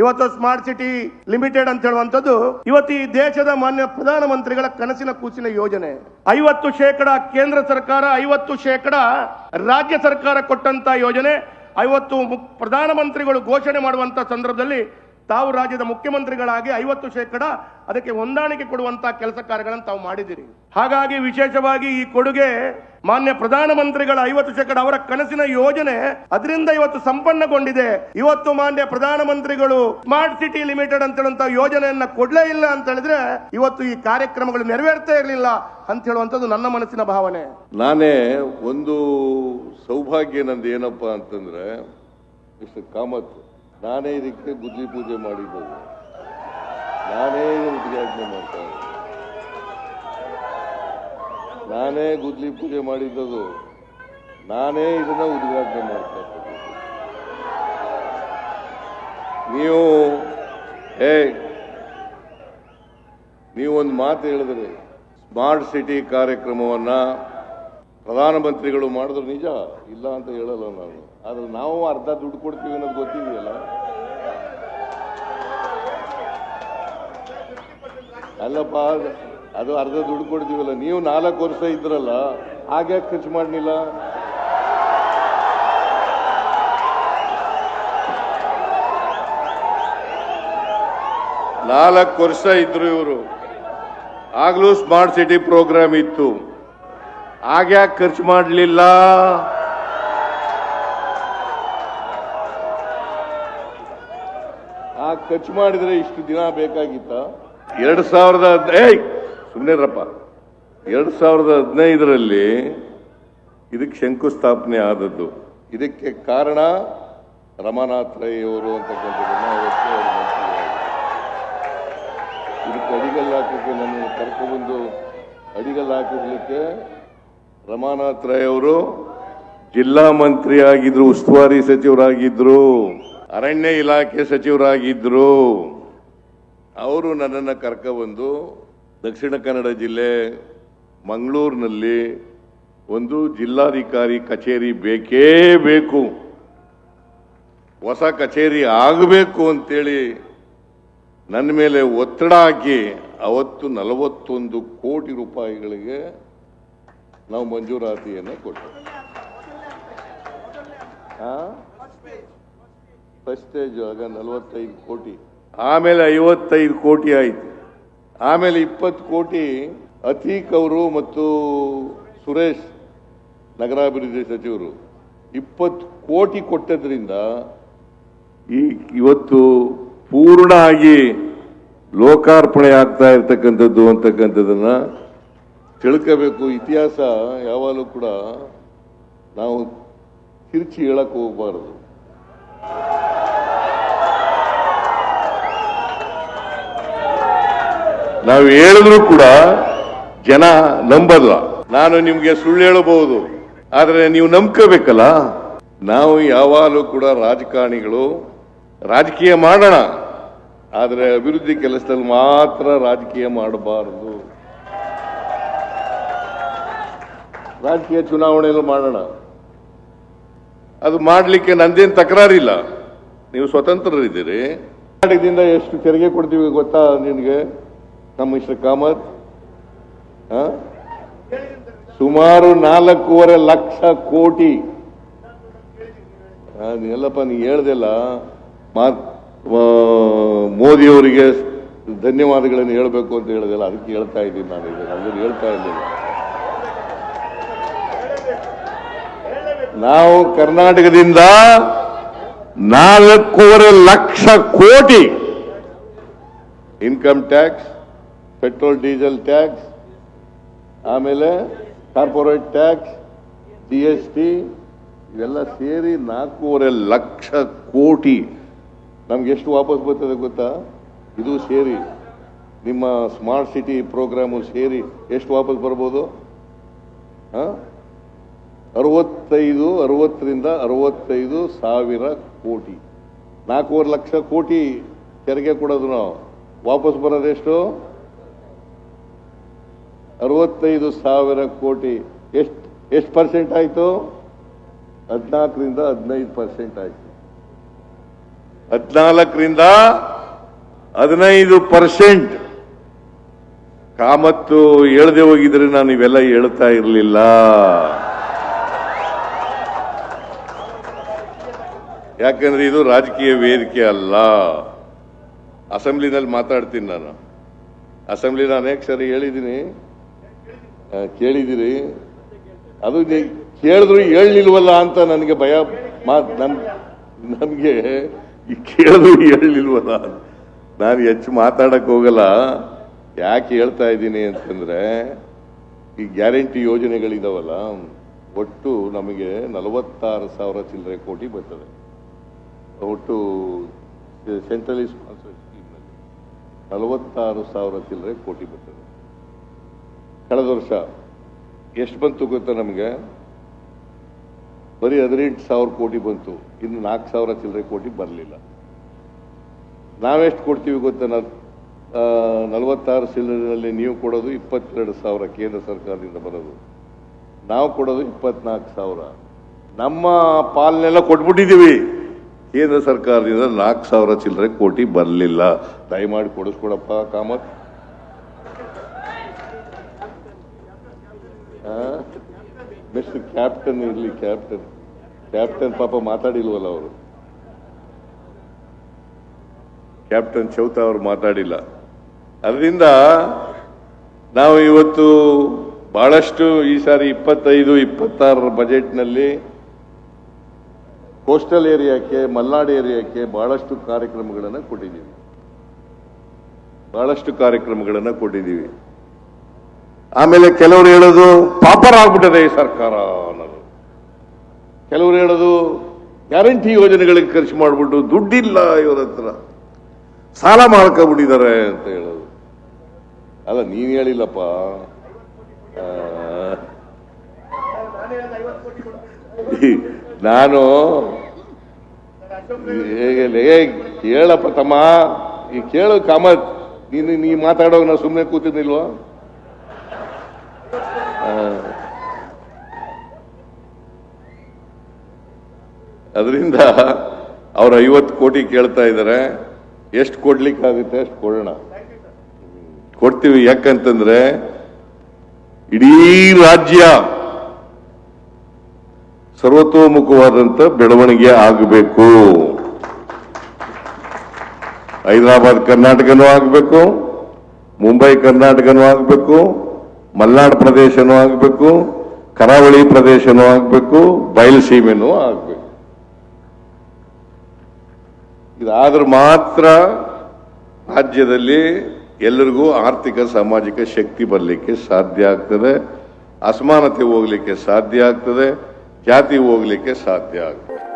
ಇವತ್ತು smart city limited ಅಂತ ಹೇಳುವಂತದ್ದು ಇವತ್ತು ಈ ದೇಶದ ಮಾನ್ಯ ಪ್ರಧಾನಮಂತ್ರಿಗಳ ಕನಸಿನ ಕೂಸಿನ ಯೋಜನೆ. ಐವತ್ತು ಶೇಕಡ ಕೇಂದ್ರ ಸರ್ಕಾರ, ಐವತ್ತು ಶೇಕಡ ರಾಜ್ಯ ಸರ್ಕಾರ ಕೊಟ್ಟಂತ ಯೋಜನೆ. ಐವತ್ತು ಪ್ರಧಾನಮಂತ್ರಿಗಳು ಘೋಷಣೆ ಮಾಡುವಂತ ಸಂದರ್ಭದಲ್ಲಿ ತಾವು ರಾಜ್ಯದ ಮುಖ್ಯಮಂತ್ರಿಗಳಾಗಿ ಐವತ್ತು ಶೇಕಡ ಅದಕ್ಕೆ ಹೊಂದಾಣಿಕೆ ಕೊಡುವಂತಹ ಕೆಲಸ ಕಾರ್ಯಗಳನ್ನು ತಾವು ಮಾಡಿದ್ದೀರಿ. ಹಾಗಾಗಿ ವಿಶೇಷವಾಗಿ ಈ ಕೊಡುಗೆ ಮಾನ್ಯ ಪ್ರಧಾನಮಂತ್ರಿಗಳ ಐವತ್ತು ಶೇಕಡ ಅವರ ಕನಸಿನ ಯೋಜನೆ ಅದರಿಂದ ಇವತ್ತು ಸಂಪನ್ನಗೊಂಡಿದೆ. ಇವತ್ತು ಮಾನ್ಯ ಪ್ರಧಾನಮಂತ್ರಿಗಳು ಸ್ಮಾರ್ಟ್ ಸಿಟಿ ಲಿಮಿಟೆಡ್ ಅಂತ ಯೋಜನೆಯನ್ನ ಕೊಡ್ಲೇ ಇಲ್ಲ ಅಂತ ಹೇಳಿದ್ರೆ ಇವತ್ತು ಈ ಕಾರ್ಯಕ್ರಮಗಳು ನೆರವೇರ್ತಾ ಇರಲಿಲ್ಲ ಅಂತ ಹೇಳುವಂತದ್ದು ನನ್ನ ಮನಸ್ಸಿನ ಭಾವನೆ. ನಾನೇ ಒಂದು ಸೌಭಾಗ್ಯ ನಂದು ಏನಪ್ಪ ಅಂತಂದ್ರೆ, ಮಿಸ್ಟರ್ ಕಾಮತ್, ನಾನೇ ಇದಕ್ಕೆ ಬುದ್ಧಿ ಪೂಜೆ ಮಾಡಿದ್ದದು ನಾನೇ ಉದ್ಘಾಟನೆ ಮಾಡ್ತಾ ಇದ್ದೆ ನಾನೇ ಗುದ್ಲಿ ಪೂಜೆ ಮಾಡಿದ್ದದು. ನಾನೇ ಇದನ್ನ ಉದ್ಘಾಟನೆ ಮಾಡ್ತಾ ಇದ್ದೀನಿ ನೀವು ಏ ನೀವೊಂದು ಮಾತು ಹೇಳಿದ್ರಿ ಸ್ಮಾರ್ಟ್ ಸಿಟಿ ಕಾರ್ಯಕ್ರಮವನ್ನ ಪ್ರಧಾನಮಂತ್ರಿಗಳು ಮಾಡಿದ್ರು ನಿಜ? ಇಲ್ಲ ಅಂತ ಹೇಳಲ್ಲ ನಾನು. ಆದ್ರೆ ನಾವು ಅರ್ಧ ದುಡ್ಡು ಕೊಡ್ತೀವಿ ಅನ್ನೋದು ಗೊತ್ತಿದೆಯಲ್ಲ? ಅಲ್ಲಪ್ಪ ಅದು- ಅರ್ಧ ದುಡ್ಡು ಕೊಡ್ತೀವಲ್ಲ, ನೀವು ನಾಲ್ಕು ವರ್ಷ ಇದ್ರಲ್ಲ, ಹಾಗೆ ಖರ್ಚು ಮಾಡಲಿಲ್ಲ? ನಾಲ್ಕು ವರ್ಷ ಇದ್ರು ಇವರು. ಆಗ್ಲೂ ಸ್ಮಾರ್ಟ್ ಸಿಟಿ ಪ್ರೋಗ್ರಾಮ್ ಇತ್ತು. ಆಗ್ಯಾಕೆ ಖರ್ಚು ಮಾಡಲಿಲ್ಲ? ಆ ಖರ್ಚು ಮಾಡಿದ್ರೆ ಇಷ್ಟು ದಿನ ಬೇಕಾಗಿತ್ತ? ಎರಡ್ ಸಾವಿರದ ಏಯ್! ಸುಮ್ಮನೆರಪ್ಪ ಎರಡು ಸಾವಿರದ ಹದಿನೈದರಲ್ಲಿ ಇದಕ್ಕೆ ಶಂಕುಸ್ಥಾಪನೆ ಆದದ್ದು. ಇದಕ್ಕೆ ಕಾರಣ ರಮಾನಾಥ್ ರೈ ಅವರು ಮಂತ್ರಿಗಳಾಗಿದ್ರು. ಇದಕ್ಕೆ ಅಡಿಗಲ್ಲು ಹಾಕಕ್ಕೆ ನನ್ನನ್ನು ಕರ್ಕೊಂಡ್ಬಂದು ಅಡಿಗಲ್ಲು ಹಾಕಿರ್ಲಿಕ್ಕೆ ರಮಾನಾಥ್ ರೈ ಅವರು ಜಿಲ್ಲಾ ಮಂತ್ರಿ ಆಗಿದ್ರು ಉಸ್ತುವಾರಿ ಸಚಿವರಾಗಿದ್ರು, ಅರಣ್ಯ ಇಲಾಖೆ ಸಚಿವರಾಗಿದ್ರು. ಅವರು ನನ್ನನ್ನು ಕರ್ಕೊಬಂದು ದಕ್ಷಿಣ ಕನ್ನಡ ಜಿಲ್ಲೆ ಮಂಗಳೂರಿನಲ್ಲಿ ಒಂದು ಜಿಲ್ಲಾಧಿಕಾರಿ ಕಚೇರಿ ಬೇಕೇ ಬೇಕು. ಹೊಸ ಕಚೇರಿ ಆಗಬೇಕು ಅಂತೇಳಿ ನನ್ನ ಮೇಲೆ ಒತ್ತಡ ಹಾಕಿ ಅವತ್ತು ನಲವತ್ತೊಂದು ಕೋಟಿ ರೂಪಾಯಿಗಳಿಗೆ ನಾವು ಮಂಜೂರಾತಿಯನ್ನು ಕೊಟ್ಟು ಫಸ್ಟ್ ಸ್ಟೇಜ್ ಆಗ ನಲವತ್ತೈದು ಕೋಟಿ. ಆಮೇಲೆ ಐವತ್ತೈದು ಕೋಟಿ ಆಯ್ತು. ಆಮೇಲೆ ಇಪ್ಪತ್ತು ಕೋಟಿ ಅತೀಕ್ ಅವರು ಮತ್ತು ಸುರೇಶ್ ನಗರಾಭಿವೃದ್ಧಿ ಸಚಿವರು ಇಪ್ಪತ್ತು ಕೋಟಿ ಕೊಟ್ಟದ್ರಿಂದ ಈ ಇವತ್ತು ಪೂರ್ಣ ಆಗಿ ಲೋಕಾರ್ಪಣೆ ಆಗ್ತಾ ಇರ್ತಕ್ಕಂಥದ್ದು ಅಂತಕ್ಕಂಥದ್ದನ್ನ ತಿಳ್ಕೋಬೇಕು. ಇತಿಹಾಸ ಯಾವಾಗಲೂ ಕೂಡ ನಾವು ತಿರುಚಿ ಹೇಳಕ್ ಹೋಗಬಾರದು. ನಾವು ಹೇಳಿದ್ರು ಕೂಡ ಜನ ನಂಬಲ್ಲ. ನಾನು ನಿಮ್ಗೆ ಸುಳ್ಳು ಹೇಳಬಹುದು. ಆದರೆ ನೀವು ನಂಬ್ಕೋಬೇಕಲ್ಲ? ನಾವು ಯಾವಾಗಲೂ ಕೂಡ ರಾಜಕಾರಣಿಗಳು. ರಾಜಕೀಯ ಮಾಡೋಣ. ಆದ್ರೆ ಅಭಿವೃದ್ಧಿ ಕೆಲಸದಲ್ಲಿ ಮಾತ್ರ ರಾಜಕೀಯ ಮಾಡಬಾರದು. ರಾಜಕೀಯ ಚುನಾವಣೆಯಲ್ಲಿ ಮಾಡೋಣ. ಅದು ಮಾಡಲಿಕ್ಕೆ ನಂದೇನು ತಕರಾರಿಲ್ಲ. ನೀವು ಸ್ವತಂತ್ರರಿದ್ದೀರಿ. ಕರ್ನಾಟಕದಿಂದ ಎಷ್ಟು ತೆರಿಗೆ ಕೊಡ್ತೀವಿ ಗೊತ್ತಾ ನಿನಗೆ ನಮ್ಮ ಮಿಸ್ಟರ್ ಕಾಮತ್? ಸುಮಾರು ನಾಲ್ಕೂವರೆ ಲಕ್ಷ ಕೋಟಿ. ಎಲ್ಲಪ್ಪ, ನೀ ಹೇಳ್ದೆಲ್ಲ ಮೋದಿಯವರಿಗೆ ಧನ್ಯವಾದಗಳನ್ನು ಹೇಳಬೇಕು ಅಂತ ಹೇಳಿದೆಲ್ಲ, ಅದಕ್ಕೆ ಹೇಳ್ತಾ ಇದ್ದೀನಿ ನಾನು ಅದನ್ನು ಹೇಳ್ತಾ ಇದ್ದೀನಿ ನಾವು ಕರ್ನಾಟಕದಿಂದ ನಾಲ್ಕೂವರೆ lakh crore income tax petrol, diesel tax, ಆಮೇಲೆ corporate tax G S T, ಇವೆಲ್ಲ ಸೇರಿ ನಾಲ್ಕೂವರೆ ಲಕ್ಷ ಕೋಟಿ. ನಮ್ಗೆ ಎಷ್ಟು ವಾಪಸ್ ಬರ್ತದೆ ಗೊತ್ತಾ? ಇದು ಸೇರಿ. ನಿಮ್ಮ ಸ್ಮಾರ್ಟ್ ಸಿಟಿ ಪ್ರೋಗ್ರಾಮು ಸೇರಿ ಎಷ್ಟು ವಾಪಸ್ ಬರ್ಬೋದು? ಅರವತ್ತೈದು, ಅರವತ್ತರಿಂದ ಅರವತ್ತೈದು ಸಾವಿರ ಕೋಟಿ. ನಾಲ್ಕೂವರೆ ಲಕ್ಷ ಕೋಟಿ ತೆರಿಗೆ ಕೊಡೋದು ನಾವು. ವಾಪಸ್ ಬರೋದೆಷ್ಟು? ಅರವತ್ತೈದು ಸಾವಿರ ಕೋಟಿ ಎಷ್ಟು ಎಷ್ಟು ಪರ್ಸೆಂಟ್ ಆಯಿತು? ಹದಿನಾಲ್ಕರಿಂದ ಹದಿನೈದು ಪರ್ಸೆಂಟ್ ಆಯಿತು. ಹದಿನಾಲ್ಕರಿಂದ ಹದಿನೈದು ಪರ್ಸೆಂಟ್. ಕಾಮತ್ತು ಹೇಳದೆ ಹೋಗಿದ್ರೆ ನಾನು ಇವೆಲ್ಲ ಹೇಳ್ತಾ ಇರಲಿಲ್ಲ. ಯಾಕಂದ್ರೆ ಇದು ರಾಜಕೀಯ ವೇದಿಕೆ ಅಲ್ಲ. ಅಸೆಂಬ್ಲಿನಲ್ಲಿ ಮಾತಾಡ್ತೀನಿ ನಾನು. ಅಸೆಂಬ್ಲಿ ನಾನು ಅನೇಕ ಸರಿ ಹೇಳಿದ್ದೀನಿ. ಕೇಳಿದಿರಿ. ಅದು ಕೇಳಿದ್ರು ಹೇಳಲಿಲ್ವಲ್ಲ ಅಂತ ನನಗೆ ಭಯ, ಮಾತು ನನ್ ನಮಗೆ ಕೇಳಿದ್ರು ಹೇಳಲಿಲ್ವಲ್ಲ. ನಾನು ಹೆಚ್ಚು ಮಾತಾಡಕ್ಕೆ ಹೋಗಲ್ಲ. ಯಾಕೆ ಹೇಳ್ತಾ ಇದ್ದೀನಿ ಅಂತಂದರೆ, ಈ ಗ್ಯಾರಂಟಿ ಯೋಜನೆಗಳಿದಾವಲ್ಲ, ಒಟ್ಟು ನಮಗೆ ನಲವತ್ತಾರು ಸಾವಿರ ಚಿಲ್ಲರೆ ಕೋಟಿ ಬರ್ತದೆ. ಒಟ್ಟು ಸೆಂಟ್ರಲಿ ಸ್ಪಾನ್ಸರ್ ಸ್ಕೀಮ್ನಲ್ಲಿ ನಲವತ್ತಾರು ಸಾವಿರ ಚಿಲ್ಲರೆ ಕೋಟಿ ಬರ್ತದೆ. ಕಳೆದ ವರ್ಷ ಎಷ್ಟು ಬಂತು ಗೊತ್ತಾ ನಮಗೆ? ಬರೀ ಹದಿನೆಂಟು ಸಾವಿರ ಕೋಟಿ ಬಂತು. ಇನ್ನು ನಾಲ್ಕು ಸಾವಿರ ಚಿಲ್ಲರೆ ಕೋಟಿ ಬರಲಿಲ್ಲ. ನಾವೆಷ್ಟು ಕೊಡ್ತೀವಿ ಗೊತ್ತಾ? ನಲವತ್ತಾರು ಚಿಲ್ಲರೆನಲ್ಲಿ ನೀವು ಕೊಡೋದು ಇಪ್ಪತ್ತೆರಡು ಸಾವಿರ ಕೇಂದ್ರ ಸರ್ಕಾರದಿಂದ ಬರೋದು. ನಾವು ಕೊಡೋದು ಇಪ್ಪತ್ನಾಲ್ಕು ಸಾವಿರ. ನಮ್ಮ ಪಾಲನೆಲ್ಲ ಕೊಟ್ಬಿಟ್ಟಿದ್ದೀವಿ. ಕೇಂದ್ರ ಸರ್ಕಾರದಿಂದ ನಾಲ್ಕು ಸಾವಿರ ಚಿಲ್ಲರೆ ಕೋಟಿ ಬರಲಿಲ್ಲ. ದಯಮಾಡಿ ಕೊಡಿಸ್ಕೊಡಪ್ಪ ಕಾಮತ್. ಕ್ಯಾಪ್ಟನ್ ಇರಲಿ ಕ್ಯಾಪ್ಟನ್. ಕ್ಯಾಪ್ಟನ್ ಪಾಪ ಮಾತಾಡಿಲ್ವಲ್ಲ ಅವರು. ಕ್ಯಾಪ್ಟನ್ ಚೌತ ಅವರು ಮಾತಾಡಿಲ್ಲ. ಅದರಿಂದ ನಾವು ಇವತ್ತು ಬಹಳಷ್ಟು ಈ ಸಾರಿ ಇಪ್ಪತ್ತೈದು, ಇಪ್ಪತ್ತಾರರ ಬಜೆಟ್ನಲ್ಲಿ ಕೋಸ್ಟಲ್ ಏರಿಯಾಕ್ಕೆ, ಮಲ್ನಾಡು ಏರಿಯಾಕ್ಕೆ ಬಹಳಷ್ಟು ಕಾರ್ಯಕ್ರಮಗಳನ್ನು ಕೊಟ್ಟಿದ್ದೀವಿ. ಬಹಳಷ್ಟು ಕಾರ್ಯಕ್ರಮಗಳನ್ನು ಕೊಟ್ಟಿದ್ದೀವಿ. ಆಮೇಲೆ ಕೆಲವರು ಹೇಳೋದು ಪಾಪರ್ ಆಗ್ಬಿಟ್ಟದೆ ಈ ಸರ್ಕಾರ ಅನ್ನೋದು. ಕೆಲವರು ಹೇಳೋದು ಗ್ಯಾರಂಟಿ ಯೋಜನೆಗಳಿಗೆ ಖರ್ಚು ಮಾಡಿಬಿಟ್ಟು ದುಡ್ಡಿಲ್ಲ ಇವರ ಹತ್ರ. ಸಾಲ ಮಾಡ್ಕೊಬಿಟ್ಟಿದ್ದಾರೆ ಅಂತ ಹೇಳೋದು. ಅಲ್ಲ, ನೀನ್ ಹೇಳಿಲ್ಲಪ್ಪ. ನಾನು ಕೇಳಪ್ಪ ತಮ್ಮ. ಈ ಕೇಳು ಕಾಮತ್. ನೀನು, ನೀ ಮಾತಾಡೋವಾಗ ನಾ ಸುಮ್ಮನೆ ಕೂತಿದ್ನಿಲ್ವಾ ಅದರಿಂದ ಅವ್ರು ಐವತ್ತು ಕೋಟಿ ಕೇಳ್ತಾ ಇದ್ದಾರೆ. ಎಷ್ಟು ಕೊಡ್ಲಿಕ್ಕಾಗುತ್ತೆ ಅಷ್ಟು ಕೊಡೋಣ. ಕೊಡ್ತೀವಿ. ಯಾಕಂತಂದ್ರೆ ಇಡೀ ರಾಜ್ಯ ಸರ್ವತೋಮುಖವಾದಂತ ಬೆಳವಣಿಗೆ ಆಗಬೇಕು. ಹೈದರಾಬಾದ್ ಕರ್ನಾಟಕನೂ ಆಗಬೇಕು, ಮುಂಬೈ ಕರ್ನಾಟಕನೂ ಆಗಬೇಕು ಮಲ್ನಾಡ್ ಪ್ರದೇಶನೂ ಆಗಬೇಕು, ಕರಾವಳಿ ಪ್ರದೇಶನೂ ಆಗಬೇಕು ಬಯಲುಸೀಮೆನೂ ಆಗಬೇಕು. ಇದಾದ್ರೆ ಮಾತ್ರ ರಾಜ್ಯದಲ್ಲಿ ಎಲ್ಲರಿಗೂ ಆರ್ಥಿಕ, ಸಾಮಾಜಿಕ ಶಕ್ತಿ ಬರಲಿಕ್ಕೆ ಸಾಧ್ಯ ಆಗ್ತದೆ. ಅಸಮಾನತೆ ಹೋಗ್ಲಿಕ್ಕೆ ಸಾಧ್ಯ ಆಗ್ತದೆ. ಜಾತಿ ಹೋಗ್ಲಿಕ್ಕೆ ಸಾಧ್ಯ ಆಗ್ತದೆ.